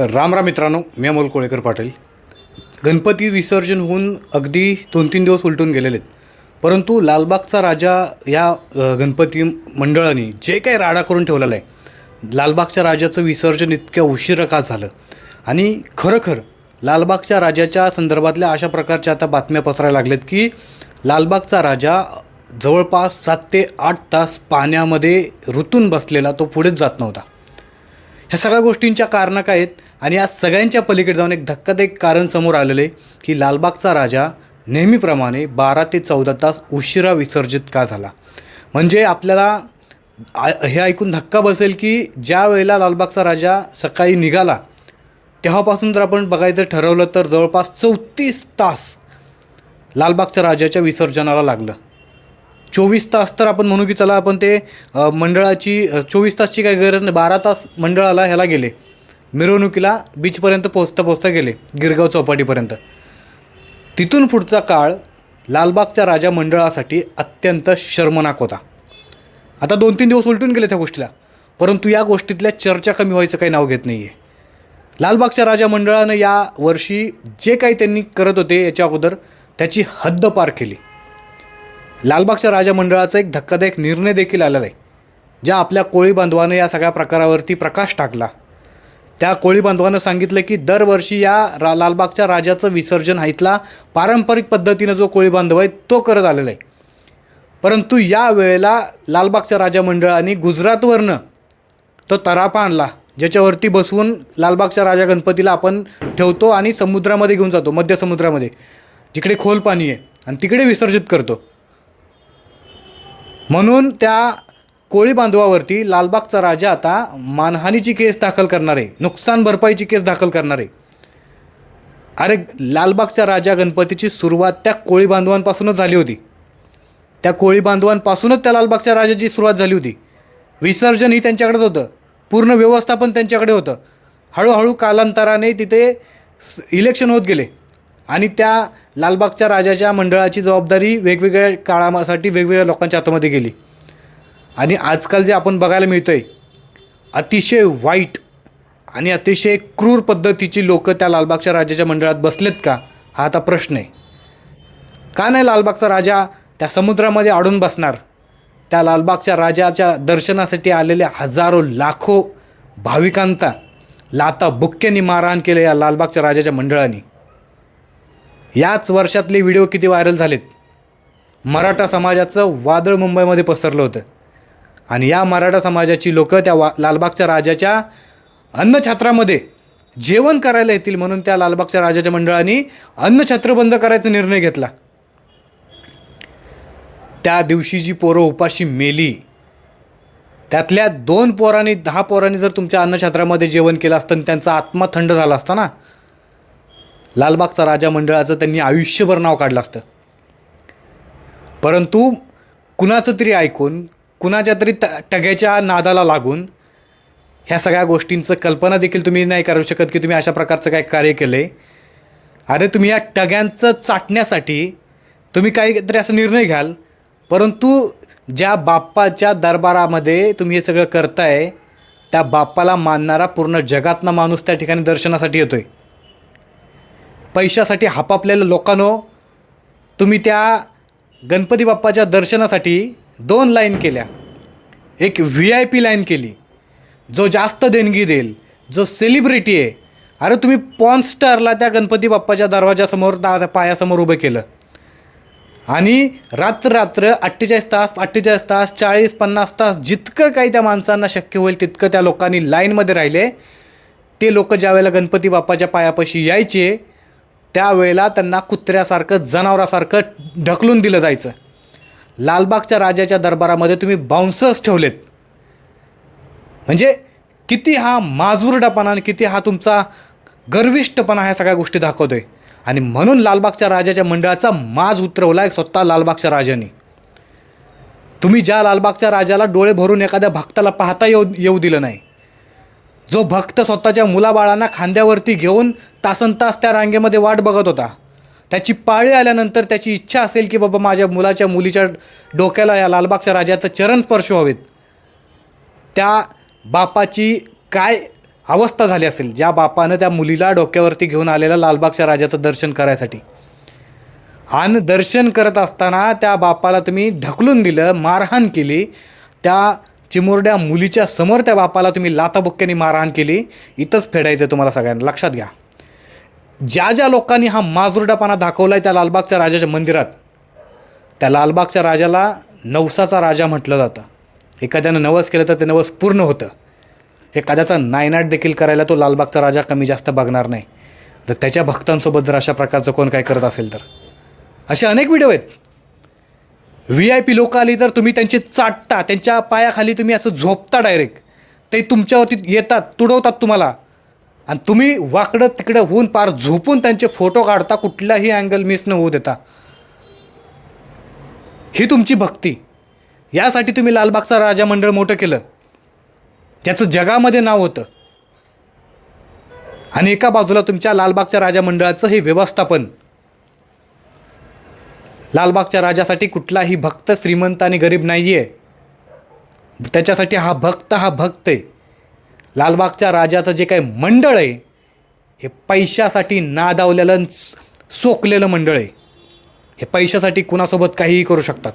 राम राम मित्रांनो मी अमोल कोळेकर पाटील. गणपती विसर्जन होऊन अगदी दोन तीन दिवस उलटून गेलेले आहेत. परंतु लालबागचा राजा या गणपती मंडळाने जे काही राडा करून ठेवलेला आहे लालबागच्या राजाचं विसर्जन इतक्या उशिरा का झालं? आणि खरोखर लालबागच्या राजाच्या संदर्भातल्या अशा प्रकारच्या आता बातम्या पसरायला लागल्यात की लालबागचा राजा जवळपास सात ते आठ तास पाण्यामध्ये रुतून बसलेला तो पुढेच जात नव्हता. ह्या सगळ्या गोष्टींच्या कारणं काय आहेत? आणि या सगळ्यांच्या पलीकडे जाऊन एक धक्कादायक कारण समोर आलेलं आहे की लालबागचा राजा नेहमीप्रमाणे बारा ते चौदा तास उशिरा विसर्जित का झाला? म्हणजे आपल्याला हे ऐकून धक्का बसेल की ज्या वेळेला लालबागचा राजा सकाळी निघाला तेव्हापासून जर आपण बघायचं ठरवलं तर जवळपास चौतीस तास लालबागच्या राजाच्या विसर्जनाला लागलं. चोवीस तास तर आपण म्हणू की चला आपण ते मंडळाची चोवीस तासची काही गरज नाही बारा तास मंडळाला ह्याला गेले. मिरवणुकीला बीचपर्यंत पोचता पोचता गेले गिरगाव चौपाटीपर्यंत. तिथून पुढचा काळ लालबागच्या राजा मंडळासाठी अत्यंत शर्मनाक होता. आता दोन तीन दिवस उलटून गेले त्या गोष्टीला परंतु या गोष्टीतल्या चर्चा कमी व्हायचं काही नाव घेत नाही आहे लालबागच्या राजा मंडळानं या वर्षी जे काही त्यांनी करत होते याच्या अगोदर त्याची हद्द पार केली. लालबागच्या राजा मंडळाचा एक धक्कादायक निर्णय देखील आलेला आहे ज्या आपल्या कोळी बांधवानं या सगळ्या प्रकारावरती प्रकाश टाकला. त्या कोळी बांधवानं सांगितलं की दरवर्षी या रा लालबागच्या राजाचं विसर्जन हा इथला पारंपरिक पद्धतीनं जो कोळी बांधव आहे तो करत आलेला आहे. परंतु या वेळेला लालबागच्या राजा मंडळाने गुजरातवरनं तो तरापा आणला ज्याच्यावरती बसवून लालबागच्या राजा गणपतीला आपण ठेवतो आणि समुद्रामध्ये घेऊन जातो मध्य समुद्रामध्ये. जिकडे खोल पाणी आहे आणि तिकडे विसर्जित करतो. म्हणून त्या कोळी बांधवावरती लालबागचा राजा आता मानहानीची केस दाखल करणार आहे नुकसान भरपाईची केस दाखल करणार. आहे अरे लालबागच्या राजा गणपतीची सुरुवात त्या कोळी बांधवांपासूनच झाली होती. त्या कोळी बांधवांपासूनच त्या लालबागच्या राजाची सुरुवात झाली होती. विसर्जन ही त्यांच्याकडेच होतं. पूर्ण व्यवस्थापन त्यांच्याकडे होतं. हळूहळू कालांतराने तिथे इलेक्शन होत गेले. आणि त्या लालबागच्या राजाच्या मंडळाची जबाबदारी वेगवेगळ्या काळासाठी वेगवेगळ्या लोकांच्या हातामध्ये गेली. आणि आजकाल जे आपण बघायला मिळतं आहे अतिशय वाईट आणि अतिशय क्रूर पद्धतीची लोकं त्या लालबागच्या राजाच्या मंडळात बसलेत का हा आता प्रश्न आहे. का नाही लालबागचा राजा त्या समुद्रामध्ये अडून बसणार? त्या लालबागच्या राजाच्या दर्शनासाठी आलेल्या हजारो लाखो भाविकांचा लाता बुक्क्यांनी मारहाण केलं या लालबागच्या राजाच्या मंडळाने. याच वर्षातले व्हिडिओ किती व्हायरल झालेत? मराठा समाजाचं वादळ मुंबईमध्ये पसरलं होतं. आणि या मराठा समाजाची लोकं त्या वा लालबागच्या राजाच्या अन्नछत्रामध्ये जेवण करायला येतील म्हणून त्या लालबागच्या राजाच्या मंडळाने अन्नछत्र बंद करायचा निर्णय घेतला. त्या दिवशी जी पोरं उपाशी मेली त्यातल्या दोन पोरांनी दहा पोरांनी जर तुमच्या अन्नछत्रामध्ये जेवण केलं असतं आणि त्यांचा आत्मा थंड झाला असता ना लालबागचा राजा मंडळाचं त्यांनी आयुष्यभर नाव काढलं असतं. परंतु कुणाचं तरी ऐकून कुणाच्या तरी त टग्याच्या नादाला लागून ह्या सगळ्या गोष्टींचं कल्पना देखील तुम्ही नाही करू शकत की तुम्ही अशा प्रकारचं काय कार्य केलं अरे तुम्ही या टग्यांचं चाटण्यासाठी तुम्ही काहीतरी असा निर्णय घ्याल परंतु ज्या बाप्पाच्या दरबारामध्ये तुम्ही हे सगळं करताय त्या बाप्पाला मानणारा पूर्ण जगातला माणूस त्या ठिकाणी दर्शनासाठी येतो आहे पैशासाठी हापापलेल्या लोकांनो तुम्ही त्या गणपती बाप्पाच्या दर्शनासाठी दोन लाईन केल्या. एक व्ही आय पी लाईन केली. जो जास्त देणगी देईल जो सेलिब्रिटी आहे. अरे तुम्ही पॉन स्टारला त्या गणपती बाप्पाच्या दरवाजासमोर दा पायासमोर उभं केलं. आणि रात्र रात्र अठ्ठेचाळीस तास अठ्ठेचाळीस तास चाळीस पन्नास तास जितकं काही त्या माणसांना शक्य होईल तितकं त्या लोकांनी लाईनमध्ये राहिले. ते लोक ज्या वेळेला गणपती बाप्पाच्या पायापाशी यायचे त्यावेळेला त्यांना कुत्र्यासारखं जनावरासारखं ढकलून दिलं जायचं. लालबागच्या राजाच्या दरबारामध्ये तुम्ही बाउन्सर्स ठेवलेत. म्हणजे किती हा माजुरडापणा आणि किती हा तुमचा गर्विष्टपणा ह्या सगळ्या गोष्टी दाखवतोय. आणि म्हणून लालबागच्या राजाच्या मंडळाचा माज उतरवला आहे स्वतः लालबागच्या राजाने. तुम्ही ज्या लालबागच्या राजाला डोळे भरून एखाद्या भक्ताला पाहता येऊ येऊ दिलं नाही. जो भक्त स्वतःच्या मुलाबाळांना खांद्यावरती घेऊन तासन तास त्या रांगेमध्ये वाट बघत होता. त्याची पाळी आल्यानंतर त्याची इच्छा असेल की बाबा माझ्या मुलाच्या मुलीच्या डोक्याला या लालबागच्या राजाचं चरण स्पर्श व्हावेत. त्या बापाची काय अवस्था झाली असेल? ज्या बापानं त्या मुलीला डोक्यावरती घेऊन आलेलं लालबागच्या राजाचं दर्शन करायसाठी. आणि दर्शन करत असताना त्या बापाला तुम्ही ढकलून दिलं मारहाण केली. त्या चिमुरड्या मुलीच्या समोर त्या बापाला तुम्ही लाताबुक्क्याने मारहाण केली. इथंच फेडायचं तुम्हाला सगळ्यांना. लक्षात घ्या. ज्या ज्या लोकांनी हा माजुरडापणा दाखवला आहे त्या लालबागच्या राजाच्या मंदिरात त्या लालबागच्या राजाला नवसाचा राजा म्हटलं जातं. एखाद्यानं नवस केलं तर ते नवस पूर्ण होतं. एखाद्याचा नायनाट देखील करायला तो लालबागचा राजा कमी जास्त बघणार नाही. जर त्याच्या भक्तांसोबत जर अशा प्रकारचं कोण काय करत असेल तर. असे अनेक व्हिडिओ आहेत. व्ही आय पी लोक आली तर तुम्ही त्यांची चाटता त्यांच्या पायाखाली तुम्ही असं झोपता डायरेक्ट ते तुमच्यावरती येतात तुडवतात तुम्हाला. आणि तुम्ही वाकडं तिकडं होऊन पार झोपून त्यांचे फोटो काढता कुठलाही अँगल मिस न होऊ देता. ही तुमची भक्ती. यासाठी तुम्ही लालबागचा राजा मंडळ मोठं केलं. ज्याचं जगामध्ये नाव होतं. आणि एका बाजूला तुमच्या लालबागच्या राजा मंडळाचं हे व्यवस्थापन. लालबागच्या राजासाठी कुठलाही भक्त श्रीमंत आणि गरीब नाही आहे त्याच्यासाठी हा भक्त हा भक्त आहे. लालबागच्या राजाचं जे काही मंडळ आहे हे पैशासाठी नादावलेलं सोकलेलं मंडळ आहे. हे पैशासाठी कुणासोबत काहीही करू शकतात.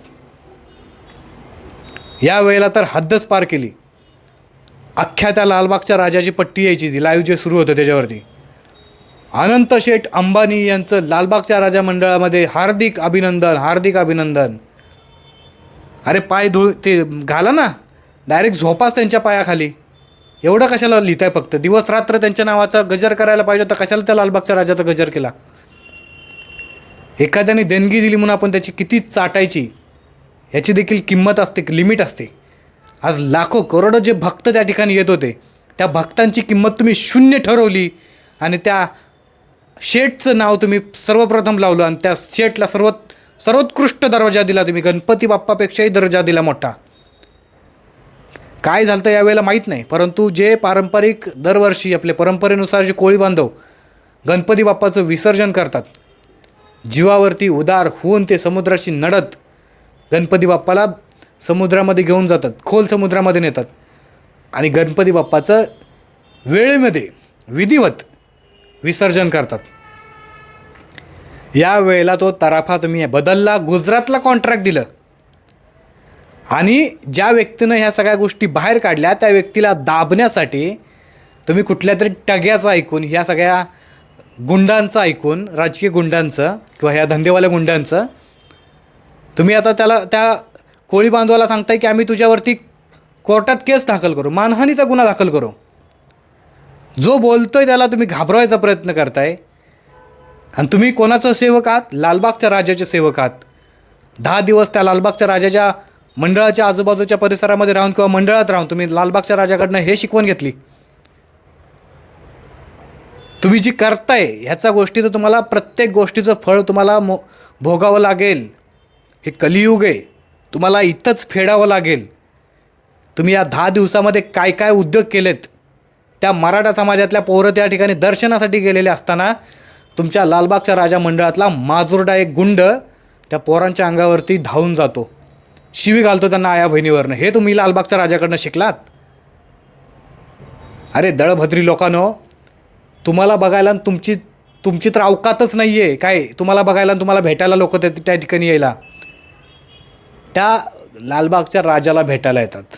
या वेळेला तर हद्दच पार केली. अख्ख्या त्या लालबागच्या राजाची पट्टी यायची ती. लाईव्ह जे सुरू होतं त्याच्यावरती. अनंत शेठ अंबानी यांचं लालबागच्या राजा मंडळामध्ये हार्दिक अभिनंदन हार्दिक अभिनंदन. अरे पाय धुळ ते घाला ना. डायरेक्ट झोपास त्यांच्या पायाखाली. एवढं कशाला लिहिताय फक्त? दिवस रात्र त्यांच्या नावाचा गजर करायला पाहिजे तर कशाला त्या लालबागच्या राजाचा गजर केला? एखाद्याने देणगी दिली म्हणून आपण त्याची किती चाटायची याची देखील किंमत असते लिमिट असते. आज लाखो करोडो जे भक्त त्या ठिकाणी येत होते त्या भक्तांची किंमत तुम्ही शून्य ठरवली आणि त्या शेठचं नाव तुम्ही सर्वप्रथम लावलं आणि त्या शेठला सर्वात सर्वोत्कृष्ट दर्जा दिला तुम्ही. गणपती बाप्पापेक्षाही दर्जा दिला मोठा. काय झालं तर यावेळेला माहीत नाही. परंतु जे पारंपरिक दरवर्षी आपले परंपरेनुसार जे कोळी बांधव गणपती बाप्पाचं विसर्जन करतात जीवावरती उदार होऊन ते समुद्राशी नडत गणपती बाप्पाला समुद्रामध्ये घेऊन जातात खोल समुद्रामध्ये नेतात. आणि गणपती बाप्पाचं वेळेमध्ये विधिवत विसर्जन करतात. या वेळेला तो तराफा तुम्ही बदलला गुजरातला कॉन्ट्रॅक्ट दिलं. आणि ज्या व्यक्तीनं ह्या सगळ्या गोष्टी बाहेर काढल्या त्या व्यक्तीला दाबण्यासाठी तुम्ही कुठल्या तरी टग्याचं ऐकून ह्या सगळ्या गुंडांचं ऐकून राजकीय गुंडांचं किंवा ह्या धंदेवाल्या गुंडांचं तुम्ही आता त्याला त्या कोळी बांधवाला सांगताय की आम्ही तुझ्यावरती कोर्टात केस दाखल करू मानहानीचा गुन्हा दाखल करू. जो बोलतोय त्याला तुम्ही घाबरवायचा प्रयत्न करताय. आणि तुम्ही कोणाचं सेवक आहात? लालबागच्या राजाचे सेवक आहात. दहा दिवस त्या लालबागच्या राजाच्या मंडळाच्या आजूबाजूच्या परिसरामध्ये राहून किंवा मंडळात राहून तुम्ही लालबागच्या राजाकडनं हे शिकवण घेतली. तुम्ही जी करताय ह्याचा गोष्टी तर तुम्हाला प्रत्येक गोष्टीचं फळ तुम्हाला मो भोगावं लागेल. हे कलियुग आहे. तुम्हाला इथंच फेडावं लागेल. तुम्ही या दहा दिवसामध्ये काय काय उद्योग केलेत? त्या मराठा समाजातल्या पोरं त्या ठिकाणी दर्शनासाठी गेलेले असताना तुमच्या लालबागच्या राजा मंडळातला माजुरडा एक गुंड त्या पोरांच्या अंगावरती धावून जातो. शिवी घालतो त्यांना आया बहिणीवरनं. हे तुम्ही लालबागच्या राजाकडनं शिकलात? अरे दळभद्री लोकांनो तुम्हाला बघायला आणि तुमची तुमची तर अवकातच नाही आहे काय तुम्हाला बघायला आणि तुम्हाला भेटायला लोक त्या त्या ठिकाणी यायला. त्या लालबागच्या राजाला भेटायला येतात.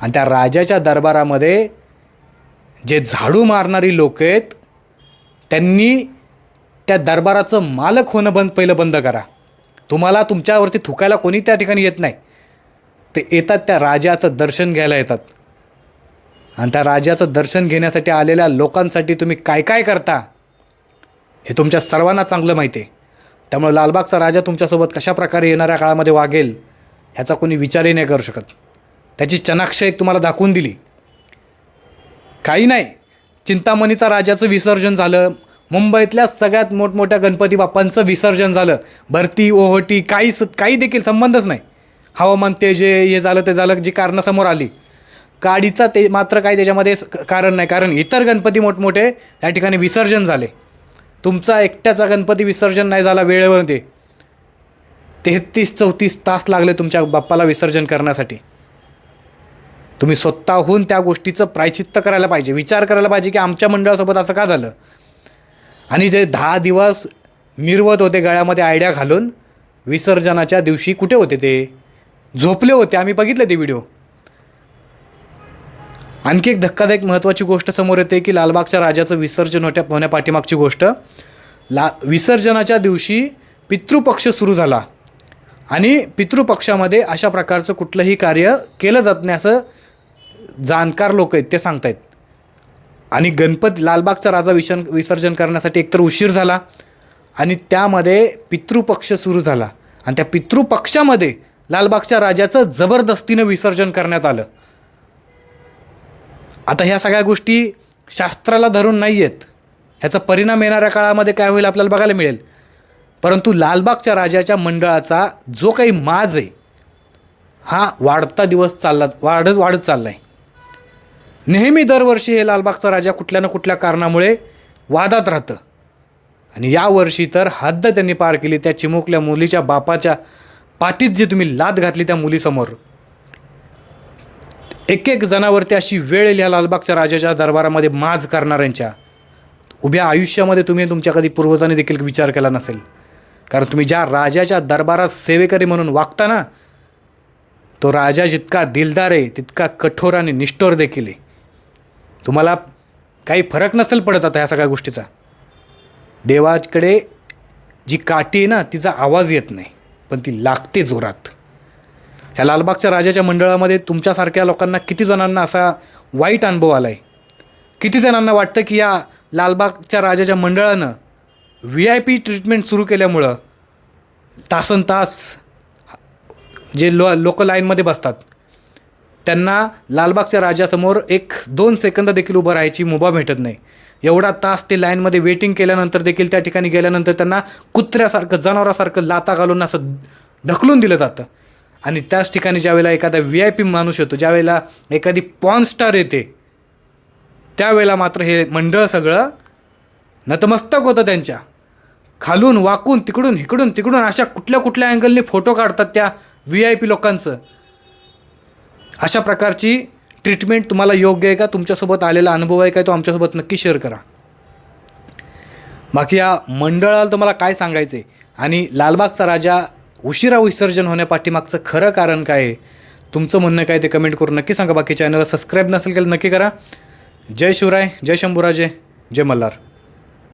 आणि त्या राजाच्या दरबारामध्ये जे झाडू मारणारी लोक आहेत त्यांनी त्या दरबाराचं मालक होणं बंद पहिलं बंद करा. तुम्हाला तुमच्यावरती थुकायला कोणी त्या ठिकाणी येत नाही. ते येतात त्या राजाचं दर्शन घ्यायला येतात. आणि त्या राजाचं दर्शन घेण्यासाठी आलेल्या लोकांसाठी तुम्ही काय काय करता हे तुमच्या सर्वांना चांगलं माहिती आहे. त्यामुळे लालबागचा राजा तुमच्यासोबत कशा प्रकारे येणाऱ्या काळामध्ये वागेल ह्याचा कोणी विचारही नाही करू शकत. त्याची चनाक्ष एक तुम्हाला दाखवून दिली. काही नाही. चिंतामणीचा राजाचं विसर्जन झालं. मुंबईतल्या सगळ्यात मोठमोठ्या गणपती बाप्पांचं विसर्जन झालं. भरती ओहोटी काही काही देखील संबंधच नाही. हवामान ते जे हे झालं ते झालं जी कारणं समोर आली. काडीचा ते मात्र काही त्याच्यामध्ये स- कारण नाही. कारण इतर गणपती मोठमोठे त्या ठिकाणी विसर्जन झाले. तुमचा एकट्याचा गणपती विसर्जन नाही झाला वेळेवर ते. तेहतीस चौतीस तास लागले तुमच्या बाप्पाला विसर्जन करण्यासाठी. तुम्ही स्वतःहून त्या गोष्टीचं प्रायचित्त करायला पाहिजे. विचार करायला पाहिजे की आमच्या मंडळासोबत असं का झालं? आणि जे दहा दिवस मिरवत होते गळ्यामध्ये आयडिया घालून विसर्जनाच्या दिवशी कुठे होते ते? झोपले होते. आम्ही बघितले ते व्हिडिओ. आणखी एक धक्कादायक महत्त्वाची गोष्ट समोर येते की लालबागच्या राजाचं विसर्जन होत्या होण्यापाठीमागची गोष्ट. ला विसर्जनाच्या दिवशी पितृपक्ष सुरू झाला. आणि पितृपक्षामध्ये अशा प्रकारचं कुठलंही कार्य केलं जात नाही असं जाणकार लोक आहेत ते सांगतायत. आणि गणपत लालबागचा राजा विसन विसर्जन करण्यासाठी एकतर उशीर झाला आणि त्यामध्ये पितृपक्ष सुरू झाला. आणि त्या पितृपक्षामध्ये लालबागच्या राजाचं जबरदस्तीनं विसर्जन करण्यात आलं. आता ह्या सगळ्या गोष्टी शास्त्राला धरून नाही आहेत ह्याचा परिणाम येणाऱ्या काळामध्ये काय होईल आपल्याला बघायला मिळेल. परंतु लालबागच्या राजाच्या मंडळाचा जो काही माज आहे हा वाढता दिवस चालला वाढत वाढत चालला आहे नेहमी दरवर्षी हे लालबागचा राजा कुठल्या ना कुठल्या कारणामुळे वादात राहतं. आणि यावर्षी तर हद्द त्यांनी पार केली त्या चिमुकल्या मुलीच्या बापाच्या पाठीत जी तुम्ही लाद घातली त्या मुलीसमोर. एक एक जणावरती अशी वेळ येईल ह्या लालबागच्या राजाच्या दरबारामध्ये माज करणाऱ्यांच्या. उभ्या आयुष्यामध्ये तुम्ही तुमच्या कधी पूर्वजांनी देखील विचार केला नसेल. कारण तुम्ही ज्या राजाच्या दरबारात सेवेकरी म्हणून वागता ना तो राजा जितका दिलदार आहे तितका कठोर आणि निष्ठोर देखील आहे. तुम्हाला काही फरक नसेल पडत आता ह्या सगळ्या गोष्टीचा. देवाकडे जी काठी आहे ना तिचा आवाज येत नाही पण ती लागते जोरात. ह्या लालबागच्या राजाच्या मंडळामध्ये तुमच्यासारख्या लोकांना किती जणांना असा वाईट अनुभव आला आहे किती जणांना वाटतं की या लालबागच्या राजाच्या मंडळानं व्ही आय पी ट्रीटमेंट सुरू केल्यामुळं तासन तास जे लो लोक लाईनमध्ये बसतात त्यांना लालबागच्या राजासमोर एक दोन सेकंद देखील उभं राहायची मुभा भेटत नाही. एवढा तास ते लाईनमध्ये वेटिंग केल्यानंतर देखील त्या ठिकाणी गेल्यानंतर त्यांना कुत्र्यासारखं जनावरासारखं लाता घालून असं ढकलून दिलं जातं. आणि त्याच ठिकाणी ज्यावेळेला एखादा व्ही आय पी माणूस येतो ज्यावेळेला एखादी पॉन स्टार येते त्यावेळेला मात्र हे मंडळ सगळं नतमस्तक होतं त्यांच्या. खालून वाकून तिकडून इकडून तिकडून अशा कुठल्या कुठल्या अँगलने फोटो काढतात त्या व्ही आय पी लोकांचं. अशा प्रकारची ट्रीटमेंट तुम्हाला योग्य आहे का? तुमच्यासोबत आलेला अनुभव आहे काय तो आमच्यासोबत नक्की शेअर करा. बाकी या मंडळाला तुम्हाला काय सांगायचं आहे आणि लालबागचा राजा उशिरा विसर्जन होण्यापाठीमागचं खरं कारण काय आहे? तुमचं म्हणणं काय ते कमेंट करून नक्की सांगा. बाकी चॅनलला सबस्क्राईब नसेल केलं नक्की करा. जय शिवराय जय शंभूराजे जय मल्हार.